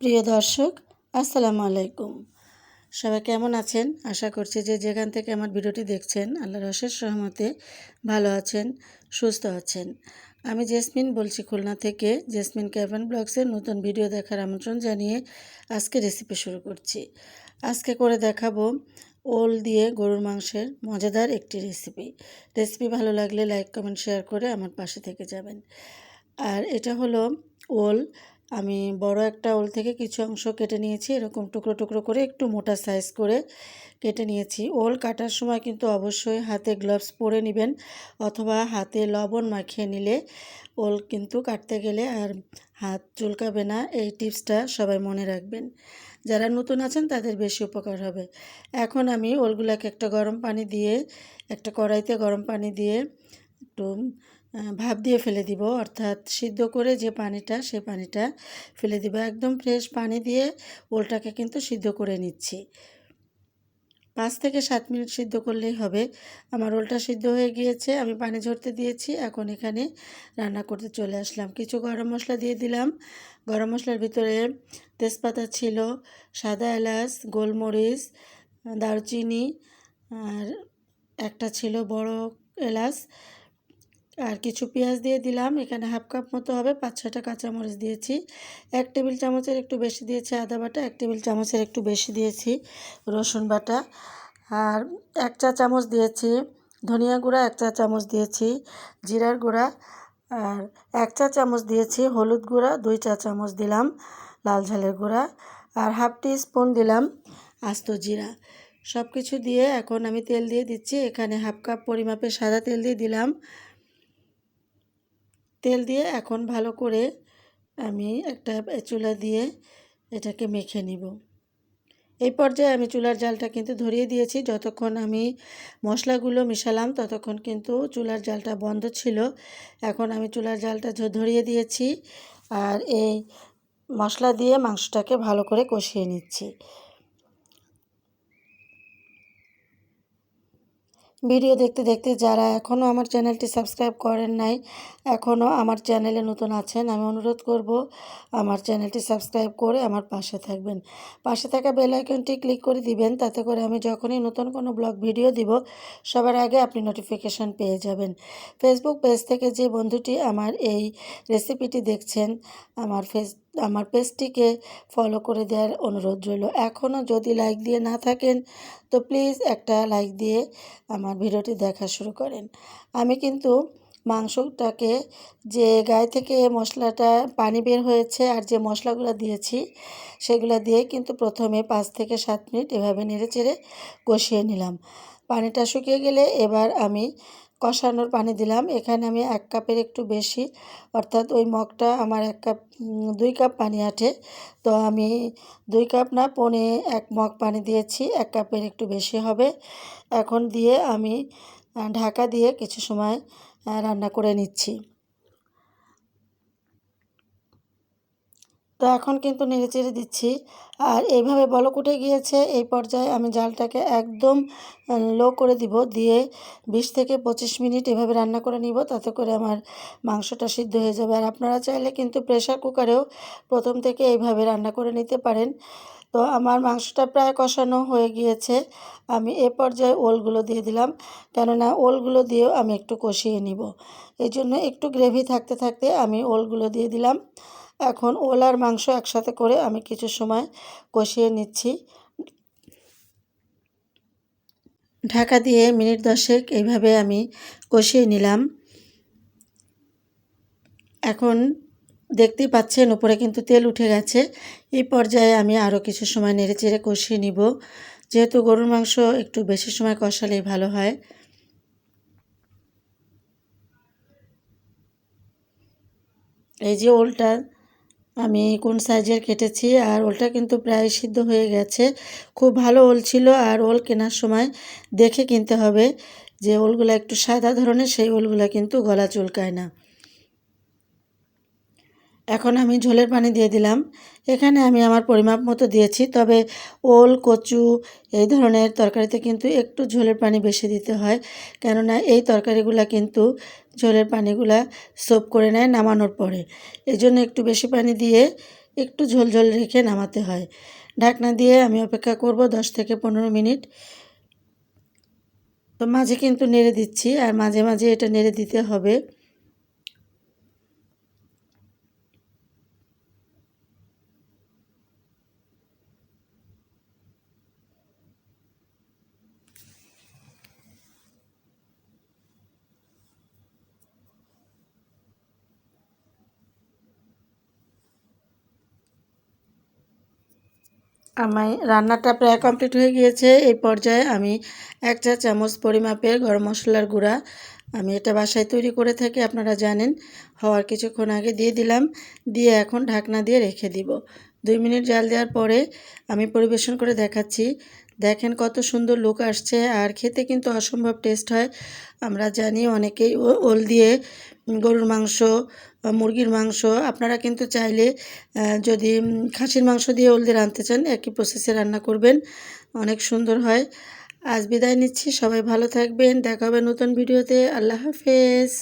প্রিয় দর্শক, আসসালামু আলাইকুম। সবাই কেমন আছেন? আশা করছি যে যেখান থেকে আমার ভিডিওটি দেখছেন, আল্লাহর অশেষ সহমতে ভালো আছেন, সুস্থ আছেন। আমি জেসমিন বলছি খুলনা থেকে। জেসমিন ক্যাভেন ব্লগসের নতুন ভিডিও দেখার আমন্ত্রণ জানিয়ে আজকে রেসিপি শুরু করছি। আজকে করে দেখাবো ওল দিয়ে গরুর মাংসের মজাদার একটি রেসিপি রেসিপি ভালো লাগলে লাইক কমেন্ট শেয়ার করে আমার পাশে থেকে যাবেন। আর এটা হলো ওল আমি বড় একটা ওল থেকে কিছু অংশ কেটে নিয়েছি, এরকম টুকরো টুকরো করে একটু মোটা সাইজ করে কেটে নিয়েছি। ওল কাটার সময় কিন্তু অবশ্যই হাতে গ্লাভস পরে নেবেন অথবা হাতে লবণ মাখিয়ে নিলে ওল কিন্তু কাটতে গেলে আর হাত চুলকাবে না, এই টিপসটা সবাই মনে রাখবেন। যারা নতুন আছেন তাদের বেশি উপকার হবে। এখন আমি ওলগুলাকে একটা গরম পানি দিয়ে, একটা কড়াইতে গরম পানি দিয়ে একটু ভাপ দিয়ে ফেলে দিব। অর্থাৎ সিদ্ধ করে যে পানিটা, সে পানিটা ফেলে দিব। একদম ফ্রেশ পানি দিয়ে ওলটাকে কিন্তু সিদ্ধ করে নিচ্ছি। পাঁচ থেকে সাত মিনিট সিদ্ধ করলেই হবে। আমার ওলটা সিদ্ধ হয়ে গিয়েছে, আমি পানি ঝরতে দিয়েছি। এখন এখানে রান্না করতে চলে আসলাম। কিছু গরম মশলা দিয়ে দিলাম। গরম মশলার ভিতরে তেজপাতা ছিল, সাদা এলাচ, গোলমরিচ, দারচিনি আর একটা ছিল বড় এলাচ। আর কিছু পেঁয়াজ দিয়ে দিলাম। এখানে হাফ কাপ মতো হবে। পাঁচ ছটা কাঁচামরিচ দিয়েছি। এক টেবিল চামচের একটু বেশি দিয়েছি আদা বাটা, এক টেবিল চামচের একটু বেশি দিয়েছি রসুন বাটা। আর এক চা চামচ দিয়েছি ধনিয়া গুঁড়া, এক চা চামচ দিয়েছি জিরার গুঁড়া। আর এক চা চামচ দিয়েছি হলুদ গুঁড়া, দুই চা চামচ দিলাম লাল ঝালের গুঁড়া। আর হাফ টি স্পুন দিলাম আস্ত জিরা। সব কিছু দিয়ে এখন আমি তেল দিয়ে দিচ্ছি। এখানে হাফ কাপ পরিমাপে সাদা তেল দিয়ে দিলাম। তেল দিয়ে এখন ভালো করে আমি একটা চুলা দিয়ে এটাকে মেখে নিব। এই পর্যায়ে আমি চুলার জালটা কিন্তু ধরিয়ে দিয়েছি। যতক্ষণ আমি মশলাগুলো মিশালাম, ততক্ষণ কিন্তু চুলার জালটা বন্ধ ছিল। এখন আমি চুলার জালটা ধরিয়ে দিয়েছি। আর এই মশলা দিয়ে মাংসটাকে ভালো করে কষিয়ে নিচ্ছি। ভিডিও দেখতে দেখতে যারা এখনও আমার চ্যানেলটি সাবস্ক্রাইব করেন নাই এখনও আমার চ্যানেলে নতুন আছেন, আমি অনুরোধ করব আমার চ্যানেলটি সাবস্ক্রাইব করে আমার পাশে থাকবেন। পাশে থাকা বেল আইকনটি ক্লিক করে দিবেন, তাতে করে আমি যখনই নতুন কোনো ব্লগ ভিডিও দিব, সবার আগে আপনি নোটিফিকেশান পেয়ে যাবেন। ফেসবুক পেজ থেকে যে বন্ধুটি আমার এই রেসিপিটি দেখছেন, আমার ফেস আমার পেজটিকে ফলো করে দেওয়ার অনুরোধ রইল। এখনও যদি লাইক দিয়ে না থাকেন, তো প্লিজ একটা লাইক দিয়ে আমার ভিডিওটি দেখা শুরু করেন। আমি কিন্তু মাংসটাকে যে গায়ে থেকে মশলাটা পানি বের হয়েছে আর যে মশলাগুলো দিয়েছি, সেগুলো দিয়ে কিন্তু প্রথমে পাঁচ থেকে সাত মিনিট এভাবে নেড়ে চেড়ে কষিয়ে নিলাম। পানিটা শুকিয়ে গেলে এবার আমি কষানোর পানি দিলাম। এখানে আমি এক কাপের একটু বেশি, অর্থাৎ ওই মগটা আমার এক কাপ দুই কাপ পানি আঠে তো আমি দুই কাপ না, পনে এক মগ পানি দিয়েছি, এক কাপের একটু বেশি হবে। এখন দিয়ে আমি ঢাকা দিয়ে কিছু সময় রান্না করে নিচ্ছি। তো এখন কিন্তু নেড়ে চেড়ে দিচ্ছি। আর এইভাবে বলক উঠে গিয়েছে, এই পর্যায়ে আমি জালটাকে একদম লো করে দিব। দিয়ে বিশ থেকে পঁচিশ মিনিট এভাবে রান্না করে নিব, তাতে করে আমার মাংসটা সিদ্ধ হয়ে যাবে। আর আপনারা চাইলে কিন্তু প্রেশার কুকারেও প্রথম থেকে এইভাবে রান্না করে নিতে পারেন। তো আমার মাংসটা প্রায় কষানো হয়ে গিয়েছে। আমি এ পর্যায়ে ওলগুলো দিয়ে দিলাম, কেননা ওলগুলো দিয়েও আমি একটু কষিয়ে নিব। এই জন্য একটু গ্রেভি থাকতে থাকতে আমি ওলগুলো দিয়ে দিলাম। এখন ওল আর মাংস একসাথে করে আমি কিছু সময় কষিয়ে নিচ্ছি। ঢাকা দিয়ে মিনিট দশেক এইভাবে আমি কষিয়ে নিলাম। এখন দেখতেই পাচ্ছেন উপরে কিন্তু তেল উঠে গেছে। এই পর্যায়ে আমি আরও কিছু সময় নেড়ে চেড়ে কষিয়ে নিব। যেহেতু গরুর মাংস একটু বেশি সময় কষালেই ভালো হয়। এই যে ওলটা আমি কোন সাইজের কেটেছি, আর ওলটা কিন্তু প্রায় সিদ্ধ হয়ে গেছে। খুব ভালো ওল ছিল, আর ওল কেনার সময় দেখে কিনতে হবে যে ওলগুলো একটু সাদা ধরনের, সেই ওলগুলো কিন্তু গলা চুলকায় না। এখন আমি ঝোলের পানি দিয়ে দিলাম। এখানে আমি আমার পরিমাপ মতো দিয়েছি, তবে ওল, কচু এই ধরনের তরকারিতে কিন্তু একটু ঝোলের পানি বেশি দিতে হয়। কেননা এই তরকারিগুলো কিন্তু ঝোলের পানিগুলা সোপ করে নেয় নামানোর পরে। এই জন্য একটু বেশি পানি দিয়ে একটু ঝোলঝোল রেখে নামাতে হয়। ঢাকনা দিয়ে আমি অপেক্ষা করব দশ থেকে পনেরো মিনিট। তো মাঝে কিন্তু নেড়ে দিচ্ছি, আর মাঝে মাঝে এটা নেড়ে দিতে হবে। আমার রান্নাটা প্রায় কমপ্লিট হয়ে গিয়েছে। এই পর্যায়ে আমি এক চা চামচ পরিমাপের গরম মশলার গুঁড়া আমি এটা বাসায় তৈরি করে থাকি, আপনারা জানেন। হওয়ার কিছুক্ষণ আগে দিয়ে দিলাম, দিয়ে এখন ঢাকনা দিয়ে রেখে দিব। দুই মিনিট জাল দেওয়ার পরে আমি পরিবেশন করে দেখাচ্ছি। দেখেন কত সুন্দর লুক আসছে আর খেতে কিন্তু অসম্ভব টেস্ট হয়। আমরা জানি অনেকেই ওল দিয়ে গরুর মাংস মুরগির মাংস। আপনারা কিন্তু চাইলে যদি খাসির মাংস দিয়ে ওল দিয়ে রাঁধতে চান, একই প্রসেসে রান্না করবেন। অনেক সুন্দর হয়। আজ বিদায় নিচ্ছি। সবাই ভালো থাকবেন। দেখা হবে নতুন ভিডিওতে আল্লাহ হাফেজ।